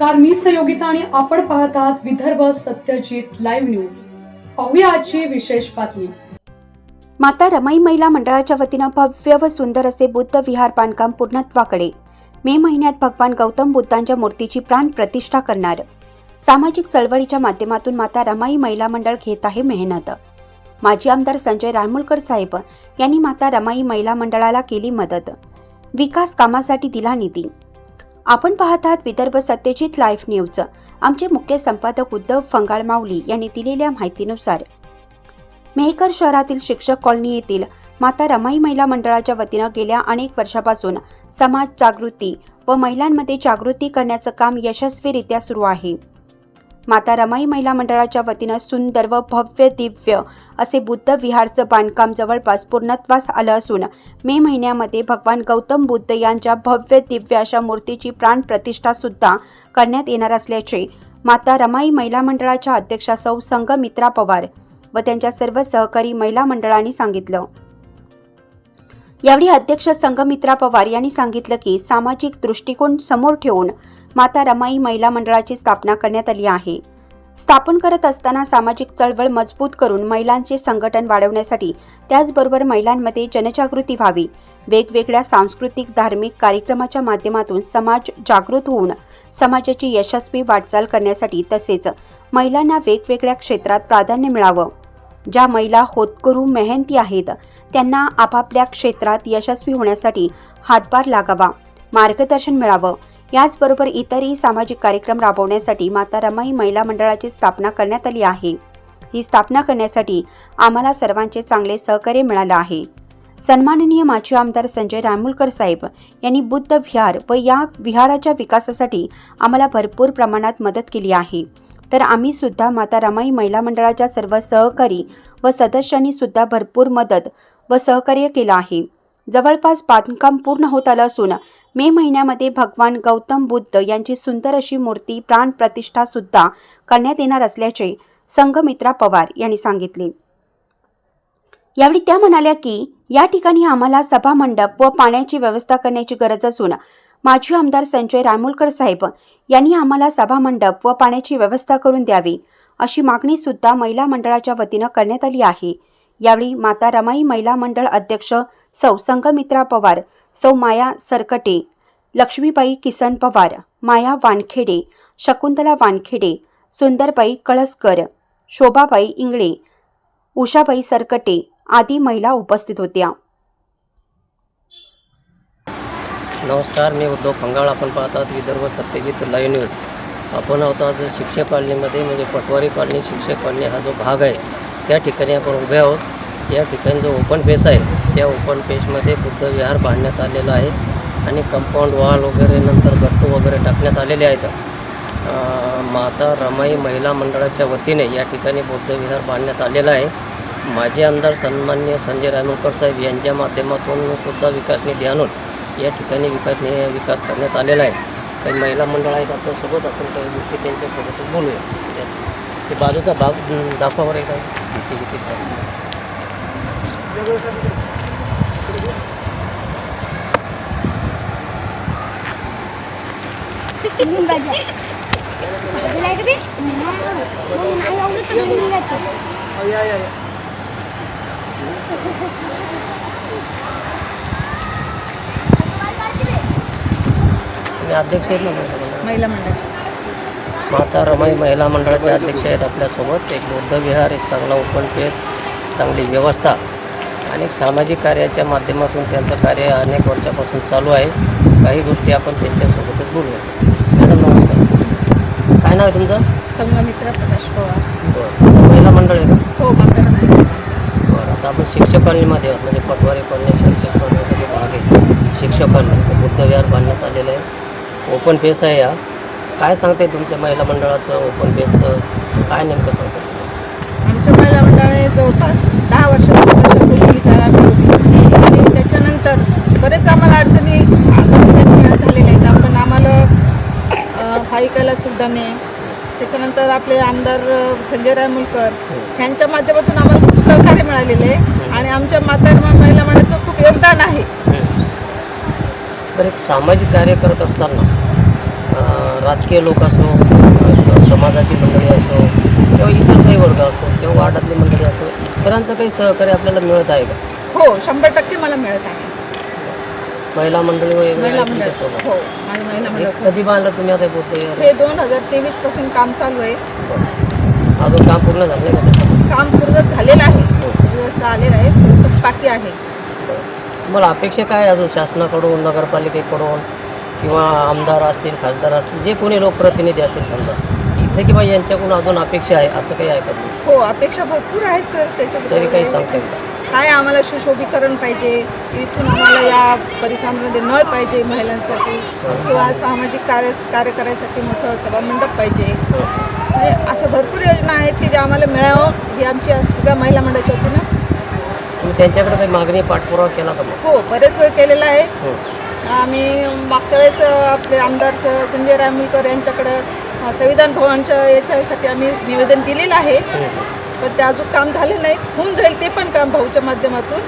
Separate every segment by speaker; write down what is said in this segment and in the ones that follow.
Speaker 1: नमस्कार मी सहयोगिता आणि आपण पाहत आहात विदर्भ सत्यजित लाईव्ह न्यूज. पाहूया आजची विशेष बातमी.
Speaker 2: माता रमाई महिला मंडळाच्या वतीनं भव्य व सुंदर असे बुद्ध विहार बांधकाम पूर्णत्वाकडे मे महिन्यात भगवान गौतम बुद्धांच्या मूर्तीची प्राण प्रतिष्ठा करणार. सामाजिक चळवळीच्या माध्यमातून माता रमाई महिला मंडळ घेत आहे मेहनत. माजी आमदार संजय रायमुलकर साहेब यांनी माता रमाई महिला मंडळाला केली मदत. विकास कामासाठी दिला निधी. आपण पाहत आहात विदर्भ सत्यजित लाईव्ह न्यूज. आमचे मुख्य संपादक उद्धव फंगाळ माऊली यांनी दिलेल्या माहितीनुसार मेहकर शहरातील शिक्षक कॉलनी येथील माता रमाई महिला मंडळाच्या वतीनं गेल्या अनेक वर्षापासून समाज जागृती व महिलांमध्ये जागृती करण्याचं काम यशस्वीरित्या सुरू आहे. माता रमाई महिला मंडळाच्या वतीनं सुंदर व भव्य दिव्य असे बुद्ध विहारचं बांधकाम जवळपास पूर्णत्वास आलं असून मे महिन्यामध्ये भगवान गौतम बुद्ध यांच्या भव्य दिव्य अशा मूर्तीची प्राण प्रतिष्ठा सुद्धा करण्यात येणार असल्याचे माता रमाई महिला मंडळाच्या अध्यक्षा सौ संगमित्रा पवार व त्यांच्या सर्व सहकारी महिला मंडळांनी सांगितलं. यावेळी अध्यक्ष संघमित्रा पवार यांनी सांगितलं की सामाजिक दृष्टिकोन समोर ठेवून माता रमाई महिला मंडळाची स्थापना करण्यात आली आहे. स्थापन करत असताना सामाजिक चळवळ मजबूत करून महिलांचे संघटन वाढवण्यासाठी त्याचबरोबर महिलांमध्ये जनजागृती व्हावी. वेगवेगळ्या सांस्कृतिक धार्मिक कार्यक्रमाच्या माध्यमातून समाज जागृत होऊन समाजाची यशस्वी वाटचाल करण्यासाठी तसेच महिलांना वेगवेगळ्या क्षेत्रात प्राधान्य मिळावं. ज्या महिला होतकरू मेहनती आहेत त्यांना आपापल्या क्षेत्रात यशस्वी होण्यासाठी हातभार लागावा मार्गदर्शन मिळावं याचबरोबर इतरही सामाजिक कार्यक्रम राबवण्यासाठी माता रमाई महिला मंडळाची स्थापना करण्यात आली आहे. ही स्थापना करण्यासाठी आम्हाला सर्वांचे चांगले सहकार्य मिळालं आहे. सन्माननीय माजी आमदार संजय रामुलकर साहेब यांनी बुद्ध विहार व या विहाराच्या विकासासाठी आम्हाला भरपूर प्रमाणात मदत केली आहे. तर आम्ही सुद्धा माता रमाई महिला मंडळाच्या सर्व सहकारी व सदस्यांनी सुद्धा भरपूर मदत व सहकार्य केलं आहे. जवळपास बांधकाम पूर्ण होत आलं असून मे महिन्यामध्ये भगवान गौतम बुद्ध यांची सुंदर अशी मूर्ती प्राण करण्यात येणार असल्याचे संघमित्रा पवार यांनी सांगितले. यावेळी त्या म्हणाल्या की या ठिकाणी आम्हाला सभा मंडप व पाण्याची व्यवस्था करण्याची गरज असून माजी आमदार संजय रायमुलकर साहेब यांनी आम्हाला सभा मंडप व पाण्याची व्यवस्था करून द्यावी अशी मागणी सुद्धा महिला मंडळाच्या वतीनं करण्यात आली आहे. यावेळी माता रमाई महिला मंडळ अध्यक्ष सौ संघमित्रा पवार सौ माया सरकटे लक्ष्मीबाई किसन पवार माया वानखेडे शकुंतला वानखेडे सुंदरबाई कळसकर शोभाबाई इंगळे उषाबाई सरकटे आदी महिला उपस्थित होत्या.
Speaker 3: नमस्कार मी उद्धव फंगाळ आपण पाहत आहोत विदर्भ सत्यजित लाईव्ह न्यूज. आपण आहोत आज शिक्षक कॉलनीमध्ये म्हणजे पटवारी कॉलनी शिक्षक कॉलनी हा जो भाग आहे त्या ठिकाणी आपण उभे आहोत. या ठिकाणी जो ओपन फेस आहे त्या ओपन पेजमध्ये बुद्ध विहार बांधण्यात आलेला आहे आणि कंपाऊंड वॉल वगैरे नंतर गट्टू वगैरे टाकण्यात आलेले आहेत. माता रमाई महिला मंडळाच्या वतीने या ठिकाणी बुद्ध विहार बांधण्यात आलेला आहे. माजी आमदार सन्मान्य संजय रानोळकर साहेब यांच्या माध्यमातून सुद्धा विकास निधी आणून या ठिकाणी विकास नि विकास करण्यात आलेला आहे. काही महिला मंडळ आहेत आपल्यासोबत आपण काही गोष्टी त्यांच्यासोबतच बोलूया. ते बाजूचा भाग दाखवावर दाखवा बरं एकदा. किती किती तुम्ही अध्यक्ष आहेत ना महिला
Speaker 4: मंडळ.
Speaker 3: माता रमाई महिला मंडळाचे अध्यक्ष आहेत आपल्यासोबत. एक बौद्ध विहार एक चांगला ओपन पेस चांगली व्यवस्था अनेक सामाजिक कार्याच्या माध्यमातून त्यांचं कार्य अनेक वर्षापासून चालू आहे. काही गोष्टी आपण त्यांच्यासोबतच बोलूया. मॅडम नमस्कार. काय नाव आहे तुमचं?
Speaker 4: संघमित्र प्रकाश पवार.
Speaker 3: बरं. महिला मंडळ आहे का?
Speaker 4: हो
Speaker 3: बरं आता आपण शिक्षक कॉलनीमध्ये आहोत. म्हणजे पटवारी कॉलनी शाळेच्या कॉलनीचा जो भाग आहे. शिक्षक कॉलनी तर बुद्ध विहार बांधण्यात आलेलं आहे. ओपन पेस आहे या काय सांगते तुमच्या महिला मंडळाचं ओपन पेसचं काय नेमकं सांगते
Speaker 4: आमच्या महिला मंडळाने जवळपास दहा वर्षापासून शेकोटीची जागा मिळवली आणि त्याच्यानंतर बरेच आम्हाला अडचणी झालेल्या आहेत आपण आम्हाला भाविकाला सुद्धा नाही. त्याच्यानंतर आपले आमदार संजय रायमुलकर यांच्या माध्यमातून आम्हाला खूप सहकार्य मिळालेलं आहे. आणि आमच्या माता रमाई महिला मंडळाचं खूप योगदान आहे.
Speaker 3: तर एक सामाजिक कार्य करत असताना राजकीय लोक असो समाजाची मंडळी असो किंवा इतर काही वर्ग असो किंवा वार्डातली मंडळी असो इतरांचं काही सहकार्य आपल्याला मिळत आहे का?
Speaker 4: हो शंभर टक्के मला मिळत आहे.
Speaker 3: महिला मंडळी वगैरे
Speaker 4: महिला मंडळ? हो. माझी महिला
Speaker 3: हे
Speaker 4: मंडळ
Speaker 3: कधी बांधलं तुम्ही आता बोलते
Speaker 4: हे दोन हजार तेवीसपासून काम चालू आहे.
Speaker 3: अजून काम पूर्ण झालं नाही का? त्याचं?
Speaker 4: काम पूर्ण झालेलं आहे. व्यवस्था आलेलं आहे थोडंसं बाकी आहे.
Speaker 3: तुम्हाला अपेक्षा काय आहे अजून शासनाकडून नगरपालिकेकडून किंवा आमदार असतील खासदार असतील जे कोणी लोकप्रतिनिधी असतील समजा इथे किंवा यांच्याकडून अजून अपेक्षा आहे असं काही आहे का?
Speaker 4: हो अपेक्षा भरपूर आहेत सर.
Speaker 3: तरी काही
Speaker 4: त्याच्याबद्दल
Speaker 3: सांगता येईल का?
Speaker 4: काय आम्हाला सुशोभीकरण पाहिजे? इथून आम्हाला या परिसरामध्ये नळ पाहिजे महिलांसाठी किंवा सामाजिक कार्य कार्य करायसाठी मोठं सभामंडप पाहिजे. म्हणजे अशा भरपूर योजना आहेत की ज्या आम्हाला मिळावं ही आमची सगळ्या महिला मंडळाच्या वतीनं.
Speaker 3: त्यांच्याकडे काही मागणी पाठपुरावा केला का
Speaker 4: हो बरेच वेळ केलेला आहे.
Speaker 3: हो.
Speaker 4: आम्ही मागच्या वेळेस आपले आमदार संजय रायमुलकर यांच्याकडं संविधान भवनच्या याच्यासाठी आम्ही निवेदन दिलेलं आहे.
Speaker 3: हो.
Speaker 4: पण ते अजून काम झाले नाही होऊन जाईल ते पण काम भाऊच्या माध्यमातून.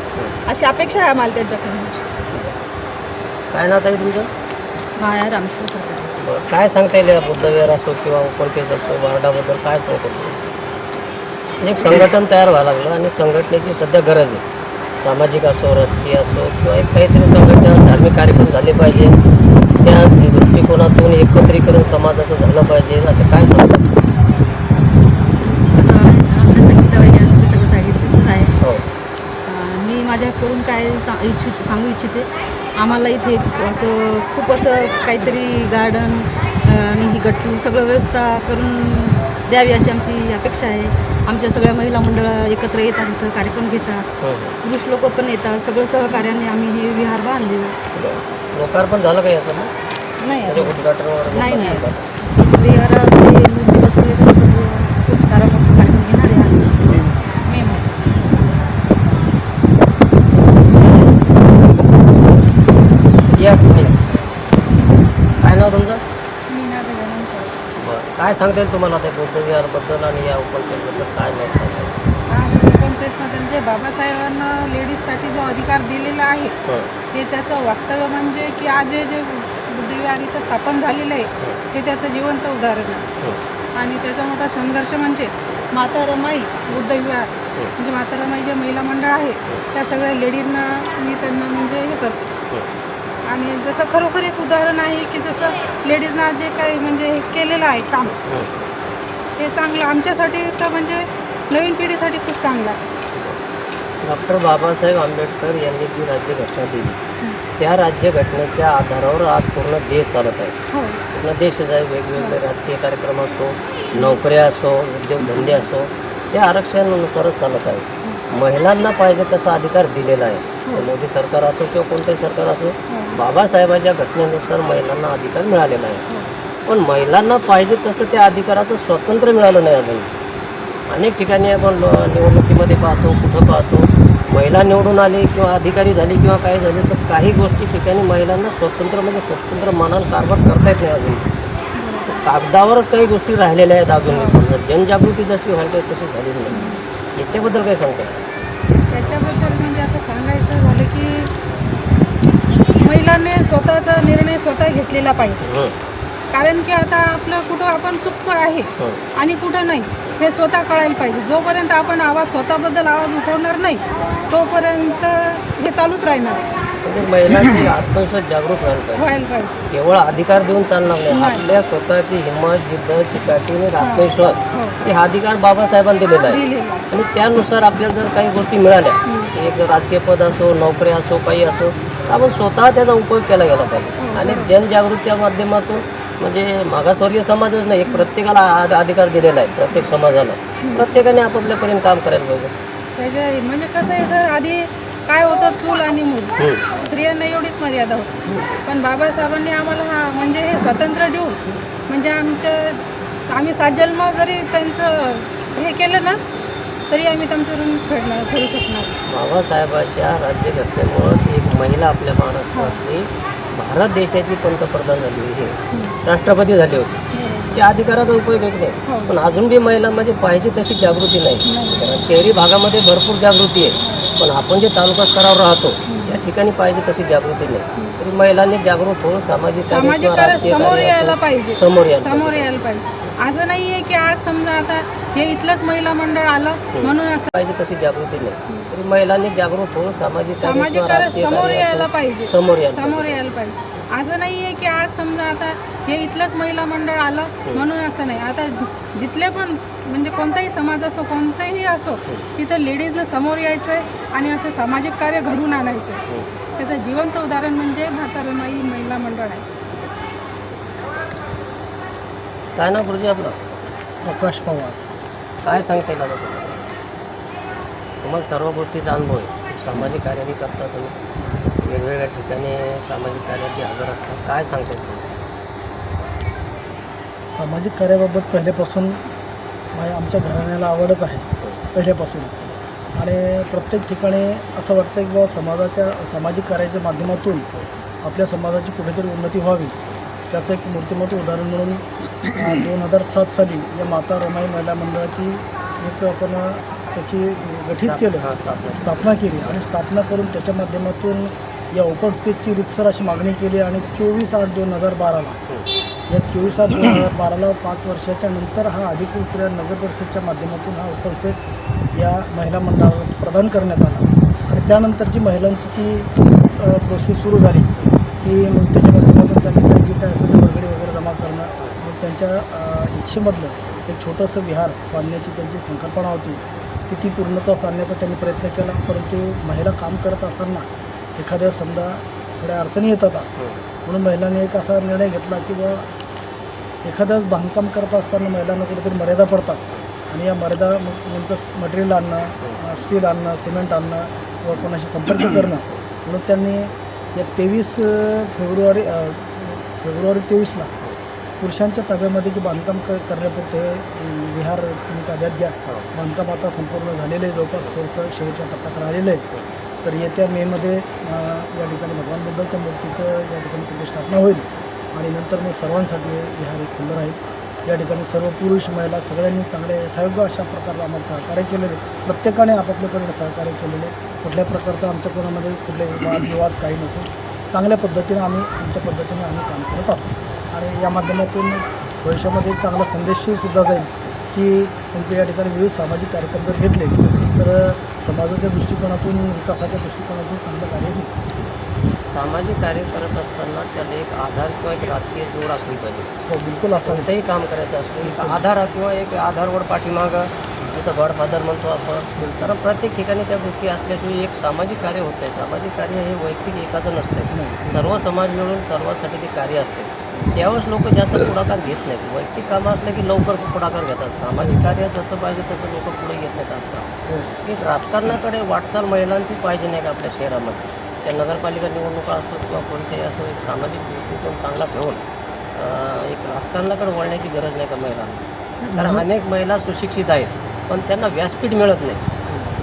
Speaker 4: अशी अपेक्षा आहे आम्हाला त्यांच्याकडून.
Speaker 3: काय नाव आहे तुमचं?
Speaker 4: माया रामश्वर
Speaker 3: बरं काय सांगता येईल या बुद्धविहार असो किंवा ओपन केस असो वार्डाबद्दल काय सांगता येईल? एक संघटन तयार व्हायला लागलं आणि संघटनेची सध्या गरज आहे. सामाजिक असो राजकीय असो किंवा एक काहीतरी संघटना धार्मिक कार्यक्रम झाले पाहिजे. त्या दृष्टिकोनातून एकत्रीकरण समाजाचं झालं पाहिजे असं काय सांगतात
Speaker 5: आमच्या संगीताबाई यांनी तुम्ही सगळं सांगितलेलंच आहे
Speaker 3: हो
Speaker 5: अं, मी माझ्याकडून काय सा इच्छित सांगू इच्छिते. आम्हाला इथे असं खूप असं काहीतरी गार्डन आणि ही गट्टू सगळं व्यवस्था करून द्यावी अशी आमची अपेक्षा आहे. आमच्या सगळ्या महिला मंडळं एकत्र येतात इथं कार्यक्रम घेतात.
Speaker 3: हो, हो.
Speaker 5: पुरुष लोक पण येतात. सगळं सहकार्याने आम्ही हे विहार बांधले.
Speaker 3: लोकार्पण झालं का याचं मग?
Speaker 5: नाही नाही,
Speaker 3: लोकार्पण
Speaker 5: नाही.
Speaker 3: झालं?
Speaker 5: विहारामध्ये मूर्ती बसवल्याच्या नंतर खूप सारा मोठा कार्यक्रम घेणार आहे आम्ही मे मध्ये
Speaker 3: या तुम्ही काय नाव तुमचं
Speaker 5: मीना गजानन
Speaker 3: बरं काय सांगता येईल तुम्हाला ते बौद्धविहारबद्दल आणि या ओपन केसबद्दल काय माहिती
Speaker 6: जे बाबासाहेबांना लेडीजसाठी जो अधिकार दिलेला आहे
Speaker 3: हं.
Speaker 6: त्याचं वास्तव्य म्हणजे की आज हे जे बुद्धिविहार इथं स्थापन झालेलं आहे हे त्याचं जिवंत उदाहरण आहे
Speaker 3: हं.
Speaker 6: आणि त्याचा मोठा संघर्ष म्हणजे माता रमाई बुद्धविहार म्हणजे माता रमाई जे महिला मंडळ आहे त्या सगळ्या लेडीजना मी त्यांना म्हणजे हे करतो. आणि जसं खरोखर एक उदाहरण आहे की जसं लेडीजना जे काही म्हणजे हे केलेलं आहे काम
Speaker 3: हं.
Speaker 6: ते चांगलं आमच्यासाठी तर म्हणजे नवीन पिढीसाठी खूप चांगलं आहे.
Speaker 3: डॉक्टर बाबासाहेब आंबेडकर यांनी जी राज्यघटना दिली त्या राज्यघटनेच्या आधारावर आज पूर्ण देश चालत आहे.
Speaker 6: हो.
Speaker 3: पूर्ण देशच आहे वेगवेगळे राजकीय कार्यक्रम असो नोकऱ्या असो उद्योगधंदे असो ते आरक्षणानुसारच चालत आहे. महिलांना पाहिजे तसा अधिकार दिलेला आहे. मोदी सरकार असो किंवा कोणतेही सरकार असो बाबासाहेबांच्या घटनेनुसार महिलांना अधिकार मिळालेला आहे. पण महिलांना पाहिजे तसं त्या अधिकाराचं स्वातंत्र्य मिळालं नाही अजून. अनेक ठिकाणी आपण निवडणुकीमध्ये पाहतो कुठं पाहतो महिला निवडून आली किंवा अधिकारी झाली किंवा काय झाले तर काही गोष्टी ठिकाणी महिलांना स्वतंत्र म्हणजे स्वतंत्र मनानं कारभार करता येत नाही अजून. कागदावरच काही गोष्टी राहिलेल्या आहेत अजून समजा. जनजागृती जशी पाहिजे तशी झालेली नाही. याच्याबद्दल काय सांगता
Speaker 6: त्याच्याबद्दल म्हणजे आता सांगायचं झालं की महिलांनी स्वतःचा निर्णय स्वतः घेतलेला पाहिजे
Speaker 3: हं,
Speaker 6: कारण की आता आपलं कुठं आपण चुकतो आहे
Speaker 3: हं.
Speaker 6: आणि कुठं नाही हे स्वतः कळायला पाहिजे जोपर्यंत आपण आवाज स्वतःबद्दल आवाज उठवणार नाही तोपर्यंत हे चालूच राहणार.
Speaker 3: म्हणजे महिलांची आत्मविश्वास जागृत व्हायला पाहिजे.
Speaker 6: व्हायला पाहिजे.
Speaker 3: केवळ अधिकार देऊन चालणार नाही.
Speaker 6: नाही.
Speaker 3: आपल्या स्वतःची हिंमत जिद्द चिकाटी आणि आत्मविश्वास
Speaker 6: हो.
Speaker 3: हे हा अधिकार बाबासाहेबांनी दिलेला आहे
Speaker 6: दिलेला आहे.
Speaker 3: आणि त्यानुसार आपल्याला जर काही गोष्टी मिळाल्या एक राजकीय पद असो नोकरी असो काही असो तर आपण स्वतः त्याचा उपयोग केला गेला पाहिजे. आणि जनजागृतीच्या माध्यमातून म्हणजे मागासवर्गीय समाजच नाही एक प्रत्येकाला आ- अधिकार दिलेला आहे प्रत्येक समाजाला. प्रत्येकाने आपापल्यापर्यंत काम करायला पाहिजे.
Speaker 6: त्याच्या म्हणजे कसं आहे सर आधी काय होतं चूल आणि मूल.
Speaker 3: हं.
Speaker 6: स्त्रियांना एवढीच मर्यादा होती. पण बाबासाहेबांनी आम्हाला हा म्हणजे हे स्वातंत्र्य देऊन म्हणजे आमच्या आम्ही सात जन्म जरी त्यांचं हे केलं ना तरी आम्ही त्यांचं ऋण फेडणार फेडू शकणार.
Speaker 3: बाबासाहेबांच्या राज्यघटनेमुळंच एक महिला आपल्या महाराष्ट्रातली भारत देशाची पंतप्रधान झाली हे राष्ट्रपती झाले होते. त्या अधिकाराचा उपयोग होत नाही. पण अजून बी महिलांमध्ये पाहिजे तशी जागृती नाही. शहरी भागामध्ये भरपूर जागृती आहे. पण आपण जे तालुका स्तरावर राहतो या ठिकाणी पाहिजे तशी जागृती नाही. तरी महिलांनी जागृत होऊन सामाजिक
Speaker 6: सामाजिक समोर यायला पाहिजे.
Speaker 3: समोर यायला
Speaker 6: समोर यायला पाहिजे. असं नाही आहे की आज समजा आता हे इथलंच महिला मंडळ आलं म्हणून असं
Speaker 3: पाहिजे तशी जागृती नाही. तरी महिलांनी जागृत होऊन सामाजिक कार्य
Speaker 6: सामाजिक समोर यायला पाहिजे.
Speaker 3: समोर यायला
Speaker 6: समोर यायला पाहिजे. असं नाही आहे की आज समजा आता हे इथलंच महिला मंडळ आलं म्हणून असं नाही. आता जिथले पण म्हणजे कोणताही समाज असो कोणताही असो तिथं लेडीजनं समोर यायचं आहे आणि असं सामाजिक कार्य घडवून आणायचं आहे त्याचं जिवंत उदाहरण म्हणजे म्हातारमाई महिला मंडळ आहे.
Speaker 3: काय ना गुरुजी आपलं?
Speaker 7: प्रकाश पवार.
Speaker 3: काय सांगता येईल आता तुम्हाला? तुम्हाला सर्व गोष्टीचा अनुभव आहे. सामाजिक कार्यही करता तुम्ही. वेगवेगळ्या ठिकाणी सामाजिक कार्याची हजर असतात. काय सांगता येईल तुम्हाला?
Speaker 7: सामाजिक कार्याबाबत पहिल्यापासून माझ्या आमच्या घराण्याला आवडच आहे. पहिल्यापासून आणि प्रत्येक ठिकाणी असं वाटतं की बाबा समाजाच्या सामाजिक कार्याच्या माध्यमातून आपल्या समाजाची कुठेतरी उन्नती व्हावी. त्याचं एक मूर्तिमत्व उदाहरण म्हणून दोन हजार सात साली या माता रमाई महिला मंडळाची एक आपण त्याची गठीत केलं
Speaker 3: स्थापना.
Speaker 7: केली आणि स्थापना करून त्याच्या माध्यमातून या ओपन स्पेसची रितसर अशी मागणी केली आणि चोवीस आठ दोन हजार बाराला या चोवीस आठ दोन हजार बाराला पाच वर्षाच्या नंतर हा अधिकृत नगर परिषदच्या माध्यमातून हा ओपन स्पेस या महिला मंडळाला प्रदान करण्यात आला आणि त्यानंतरची महिलांची जी प्रोसेस सुरू झाली की मग त्याच्या माध्यमातून त्यांनी काय असेल ते वर्गणी वगैरे जमा करणं मग त्यांच्या इच्छेमधलं एक छोटंसं विहार बांधण्याची त्यांची संकल्पना होती. ती ती पूर्णतः आणण्याचा त्यांनी प्रयत्न केला परंतु महिला काम करत असताना एखाद्या समजा थोड्या अडचणी येतात म्हणून महिलांनी एक असा निर्णय घेतला की बा एखादं बांधकाम करत असताना महिलांना कुठेतरी मर्यादा पडतात. आणि या मर्यादा नेमकं मटेरियल आणणं स्टील आणणं सिमेंट आणणं किंवा कोणाशी संपर्क करणं. म्हणून त्यांनी या तेवीस फेब्रुवारी फेब्रुवारी तेवीसला पुरुषांच्या ताब्यामध्ये जे बांधकाम क करण्यापुरते विहार तुम्ही ताब्यात घ्या. बांधकाम आता संपूर्ण झालेलं आहे. जवळपास थोडंसं शेवटच्या टप्प्यात राहिलेलं आहे. तर येत्या मेमध्ये या ठिकाणी भगवान बुद्धाच्या मूर्तीचं या ठिकाणी प्रतिष्ठापना होईल. आणि नंतर मग सर्वांसाठी हे विहार हे खुलं राहील. या ठिकाणी सर्व पुरुष महिला सगळ्यांनी चांगले यथायोग्य अशा प्रकारे आम्हाला सहकार्य केलेले प्रत्येकाने आपापल्याकडे सहकार्य केलेले कुठल्या प्रकारचं आमच्या कोणामध्ये कुठले वादविवाद काही नसून चांगल्या पद्धतीने आम्ही आमच्या पद्धतीने आम्ही काम करत आहोत. आणि या माध्यमातून भविष्यामध्ये एक चांगला संदेशही सुद्धा जाईल की तुमचे या ठिकाणी विविध सामाजिक कार्यक्रम जर घेतले तर समाजाच्या दृष्टिकोनातून विकासाच्या दृष्टिकोनातून चांगलं कार्य होईल.
Speaker 3: सामाजिक कार्य करत असताना त्याला एक आधार किंवा एक राजकीय जोड असली पाहिजे.
Speaker 7: हो बिलकुल असं
Speaker 3: कोणतंही काम करायचं असलं एक आधार किंवा एक आधारवर पाठीमागं तिथं गॉडफादर म्हणतो आपण. कारण प्रत्येक ठिकाणी त्या गोष्टी असल्याशिवाय एक सामाजिक कार्य होतं आहे सामाजिक कार्य हे वैयक्तिक एकाचं नसतं सर्व समाज मिळून सर्वांसाठी ते कार्य असते त्यावेळेस लोक जास्त पुढाकार घेत नाहीत. वैयक्तिक कामं असलं की लवकर पुढाकार घेतात. सामाजिक कार्य जसं पाहिजे तसं लोक पुढे घेत नाहीत असतात एक राजकारणाकडे वाटचाल महिलांची पाहिजे नाही का आपल्या शहरामध्ये. त्या नगरपालिका निवडणुका असो किंवा कोणत्याही असो एक सामाजिक दृष्टिकोन चांगला ठेवून एक राजकारणाकडे वळण्याची गरज नाही का महिलांना. कारण अनेक महिला सुशिक्षित आहेत. पण त्यांना व्यासपीठ मिळत नाही.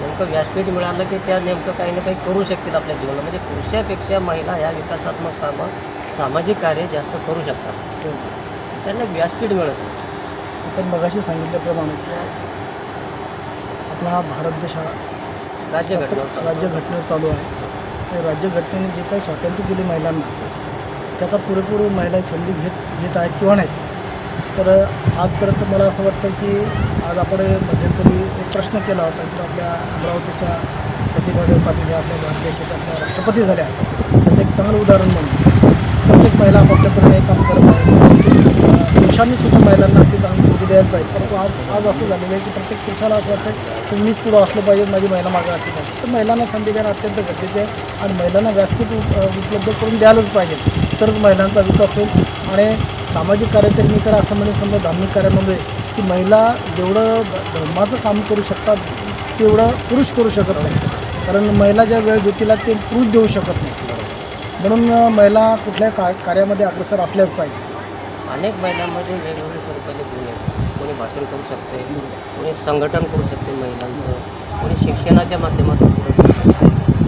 Speaker 3: नेमकं व्यासपीठ मिळालं की त्या नेमकं काही ना काही करू शकतील आपल्या जीवनात म्हणजे पुरुषापेक्षा महिला ह्या विकासात्मक कामं सामाजिक कार्य जास्त करू शकतात. त्यांना व्यासपीठ मिळत नाही.
Speaker 7: आपण मगाशी सांगितल्याप्रमाणे आपला हा भारत देश हा
Speaker 3: राज्यघटनेवर
Speaker 7: राज्यघटनेवर चालू आहे. त्या राज्यघटनेने जे काही स्वातंत्र्य दिले महिलांना त्याचा पुरेपूर महिला संधी घेत घेत आहेत किंवा नाहीत. तर आजपर्यंत मला असं वाटतं की आज आपण मध्यंतरी एक प्रश्न केला होता की आपल्या अमरावतीच्या प्रतिभादेव पाटील हे आपल्या भारत देशाच्या आपल्या राष्ट्रपती झाल्या. त्याचं एक चांगलं उदाहरण म्हणून. प्रत्येक महिला आपल्यापर्यंत हे काम करत आहे. पुरुषांनी सुद्धा महिलांना आपली चांगली संधी द्यायला पाहिजे. परंतु आज आज असं झालेलं आहे की प्रत्येक पुरुषाला असं वाटतं की मीच पुढं असलं पाहिजे माझी महिला मागं असली पाहिजे. तर महिलांना संधी देणं अत्यंत गरजेचं आहे आणि महिलांना व्यासपीठ उपलब्ध करून द्यायलाच पाहिजे. तरच महिलांचा विकास होईल आणि सामाजिक कार्यकर्मी तर तर असं म्हणजे समजा धार्मिक कार्यामध्ये की महिला जेवढं ध- धर्माचं काम करू शकतात तेवढं पुरुष करू शकत नाही. कारण महिला ज्या वेळ देतील ते पुरुष देऊ शकत नाही. म्हणून महिला कुठल्या का कार्यामध्ये अग्रसर असल्याच पाहिजे.
Speaker 3: अनेक महिलांमध्ये वेगवेगळे स्वरूपाचे गुण आहेत. कोणी भाषण करू शकते कोणी संघटन करू शकते महिलांचं कोणी शिक्षणाच्या माध्यमातून करू शकते.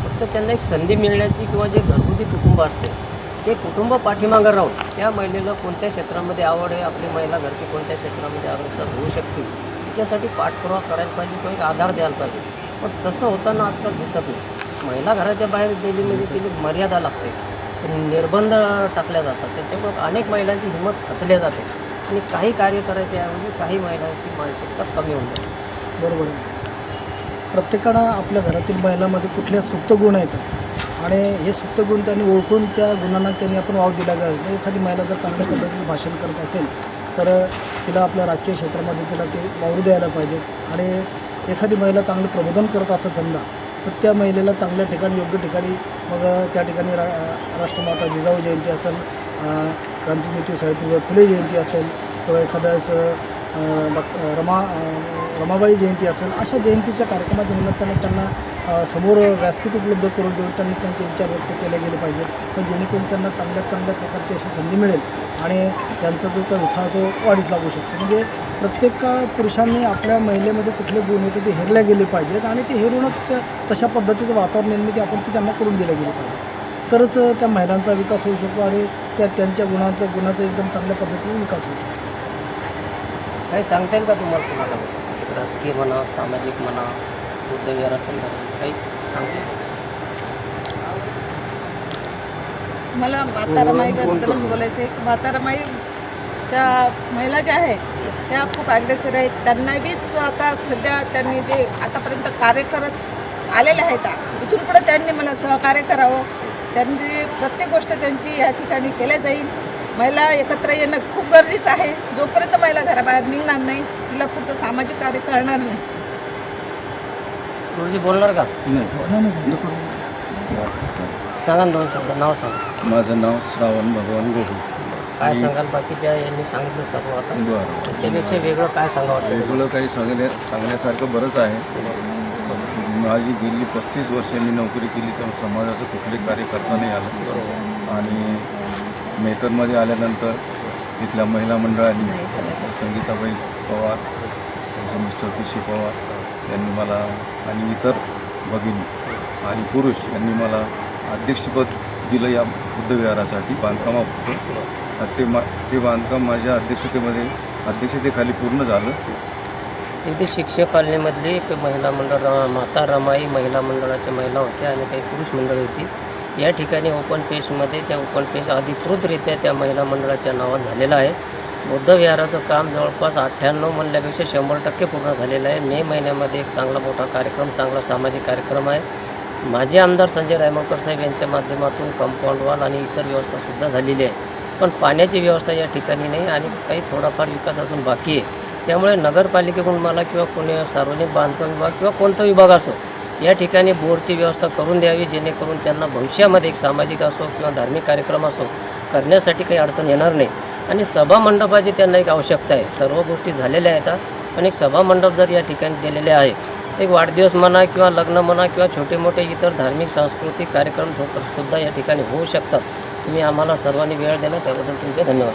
Speaker 3: फक्त त्यांना एक संधी मिळण्याची किंवा जे घरगुती कुटुंब असते ते कुटुंब पाठीमागं राहून त्या महिलेला कोणत्या क्षेत्रामध्ये आवड आहे आपली महिला घरची कोणत्या क्षेत्रामध्ये अग्रसर होऊ शकतील तिच्यासाठी पाठपुरावा करायला पाहिजे किंवा एक आधार द्यायला पाहिजे. पण तसं होताना आजकाल दिसत नाही. महिला घराच्या बाहेर गेली म्हणजे तिला मर्यादा लागते. निर्बंध टाकल्या जातात. त्याच्यामुळं अनेक महिलांची हिंमत खचल्या जाते. आणि काही कार्य करायच्या ऐवजी काही महिलांची मानसिकता कमी होऊन जाते.
Speaker 7: बरोबर प्रत्येकानं आपल्या घरातील महिलामध्ये कुठल्या सुप्त गुण आहेत? आणि हे सुप्त गुण त्यांनी ओळखून त्या गुणांना त्यांनी आपण वाव दिला. पाहिजे एखादी महिला जर चांगल्या पद्धतीने भाषण करत असेल तर तिला आपल्या राजकीय क्षेत्रामध्ये तिला ते वावरू द्यायला पाहिजे. आणि एखादी महिला चांगलं प्रबोधन करत असं समजा तर त्या महिलेला चांगल्या ठिकाणी योग्य ठिकाणी मग त्या ठिकाणी रा राष्ट्रमाता जिजाऊ जयंती असेल क्रांतिज्योती सावित्रीबाई फुले जयंती असेल किंवा एखाद्या असं डॉ रमा रमाबाई जयंती असेल अशा जयंतीच्या कार्यक्रमाच्या निमित्ताने त्यांना समोर व्यासपीठ उपलब्ध करून देऊन त्यांनी त्यांचे विचार व्यक्त केले गेले पाहिजेत. पण जेणेकरून त्यांना चांगल्या चांगल्या प्रकारची अशी संधी मिळेल आणि त्यांचा जो काही उत्साह तो वाढीस लागू शकतो. म्हणजे प्रत्येक पुरुषांनी आपल्या महिलेमध्ये कुठले गुण होते ते हेरल्या गेले पाहिजेत आणि ते हेरूनच त्या तशा पद्धतीचं वातावरण निर्मिती आपण ती त्यांना करून दिल्या गेली पाहिजे. तरच त्या महिलांचा विकास होऊ शकतो आणि त्या त्यांच्या गुणांचा गुणाचा एकदम चांगल्या पद्धतीने विकास होऊ शकतो.
Speaker 3: काही सांगता येईल का तुम्हाला तुम्हाला राजकीय म्हणा सामाजिक म्हणा बुद्धविहार काही सांगता
Speaker 4: मला माता बोलायचं आहे म्हातारामाईच्या महिला ज्या आहेत त्या खूप अग्रेसर आहेत. त्यांना बी आता सध्या त्यांनी जे आतापर्यंत कार्य करत आलेले आहेत इथून पुढे त्यांनी मला सहकार्य करावं. त्यांनी प्रत्येक गोष्ट त्यांची या ठिकाणी केल्या जाईल. महिला एकत्र येणं खूप गरजेचं आहे. जोपर्यंत महिला घराबाहेर निघणार नाही तिला पुढचं सामाजिक कार्य करणार नाही.
Speaker 3: गुरुजी बोलणार का?
Speaker 7: नाही.
Speaker 3: सांगा ना दोन शब्द नाव सांगा.
Speaker 8: माझं नाव श्रावण भगवान गोहू
Speaker 3: काय सांगाल? बाकीच्या यांनी सांगितलं सर्व आता?
Speaker 8: बरं
Speaker 3: त्याच्यापेक्षा वेगळं काय सांगा वाटतं?
Speaker 8: वेगळं काही सांगण्या सांगण्यासारखं बरंच आहे. माझी गेली पस्तीस वर्षे मी नोकरी केली तर समाजाचं कुठले कार्य करता नाही आलं. आणि मेकरमध्ये आल्यानंतर तिथल्या महिला मंडळांनी संगीताबाई पवार त्यांचे मिस्टर पिशी पवार यांनी मला आणि इतर भगिनी आणि पुरुष यांनी मला अध्यक्षपद दिलं या बुद्धविहारासाठी बांधकामापुरतं ते मा ते बांधकाम माझ्या अध्यक्षतेमध्ये अध्यक्षतेखाली पूर्ण झालं.
Speaker 3: इथे शिक्षक कॉलनीमधली एक महिला मंडळ र- माता रमाई महिला मंडळाच्या महिला होत्या आणि काही पुरुष मंडळी होती. या ठिकाणी ओपन पेजमध्ये त्या ओपन पेज अधिकृतरित्या त्या महिला मंडळाच्या नावात झालेलं आहे. बुद्ध विहाराचं काम जवळपास अठ्ठ्याण्णव म्हणल्यापेक्षा शंभर टक्के पूर्ण झालेलं आहे. मे महिन्यामध्ये एक चांगला मोठा कार्यक्रम चांगला सामाजिक कार्यक्रम आहे. माजी आमदार संजय रायमळकर साहेब यांच्या माध्यमातून कंपाऊंड वॉल आणि इतर व्यवस्थासुद्धा झालेली आहे. पण पाण्याची व्यवस्था या ठिकाणी नाही आणि काही थोडाफार विकास असून बाकी आहे. त्यामुळे नगरपालिकेकडून मला किंवा कोणी सार्वजनिक बांधकाम विभाग किंवा कोणता विभाग असो या ठिकाणी बोर्डची व्यवस्था करून द्यावी जेणेकरून त्यांना भविष्यामध्ये एक सामाजिक असो किंवा धार्मिक कार्यक्रम असो करण्यासाठी काही अडचण येणार नाही. आणि सभामंडपाची त्यांना एक आवश्यकता आहे. सर्व गोष्टी झालेल्या आहेत पण एक सभामंडप जर या ठिकाणी दिलेले आहे एक वाढदिवस म्हणा किंवा लग्न म्हणा किंवा छोटे मोठे इतर धार्मिक सांस्कृतिक कार्यक्रम सुद्धा या ठिकाणी होऊ शकतात तुम्ही आम्हाला सर्वांनी वेळ दिला त्याबद्दल तुमचे धन्यवाद.